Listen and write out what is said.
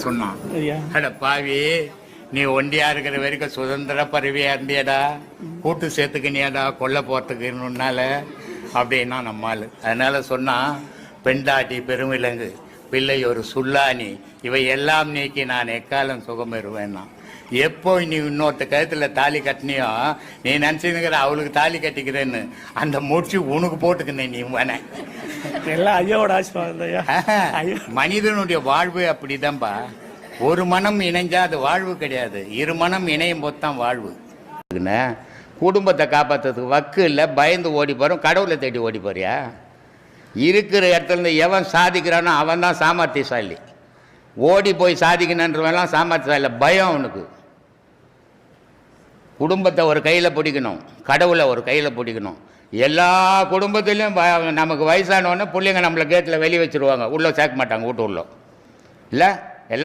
சொன்னான் அட பாவி நீ ஒண்டியா இருக்கிற வரைக்கும் சுதந்திர பறவையா இருந்தியடா. கூட்டு சேர்த்துக்கினியாடா கொல்ல போறதுக்குன்னால அப்படின்னா நம்மால் அதனால சொன்னா பெண்டாட்டி பெருமிலங்கு பிள்ளை ஒரு சுல்லானி இவை எல்லாம் நீக்கி நான் எக்காலம் சுகம் பெறுவேன்னா? எப்போ நீ இன்னொருத்த கழுத்துல தாலி கட்டினியோ நீ நினைச்சுங்கிற அவளுக்கு தாலி கட்டிக்கிறேன்னு அந்த முடிச்சு உனக்கு போட்டுக்கினேன் நீ வேண எல்லாம் ஐயாவோட ஆசீர்வாதம் ஐயா. ஐயா. மனிதனுடைய வாழ்வு அப்படிதான்பா. ஒரு மனம் இணைஞ்சா அது வாழ்வு கிடையாது. இரு மனம் இணையும் போது தான் வாழ்வு. குடும்பத்தை காப்பாத்துறதுக்கு வக்கு இல்லை பயந்து ஓடி போகிறோம் கடவுளை தேடி ஓடி போறியா? இருக்கிற இடத்துல இருந்து எவன் சாதிக்கிறானோ அவன் தான் சாமர்த்தியசாலி. ஓடி போய் சாதிக்கணுன்றவெல்லாம் சாமர்த்தியசாலி பயம் அவனுக்கு. குடும்பத்தை ஒரு கையில் பிடிக்கணும் கடவுளை ஒரு கையில் பிடிக்கணும். எல்லா குடும்பத்திலையும் நமக்கு வயசானவொன்னே பிள்ளைங்க நம்மளை கேட்டில் வெளியே வச்சுருவாங்க. உள்ளே சேர்க்க மாட்டாங்க வீட்டு உள்ளே. இல்லை?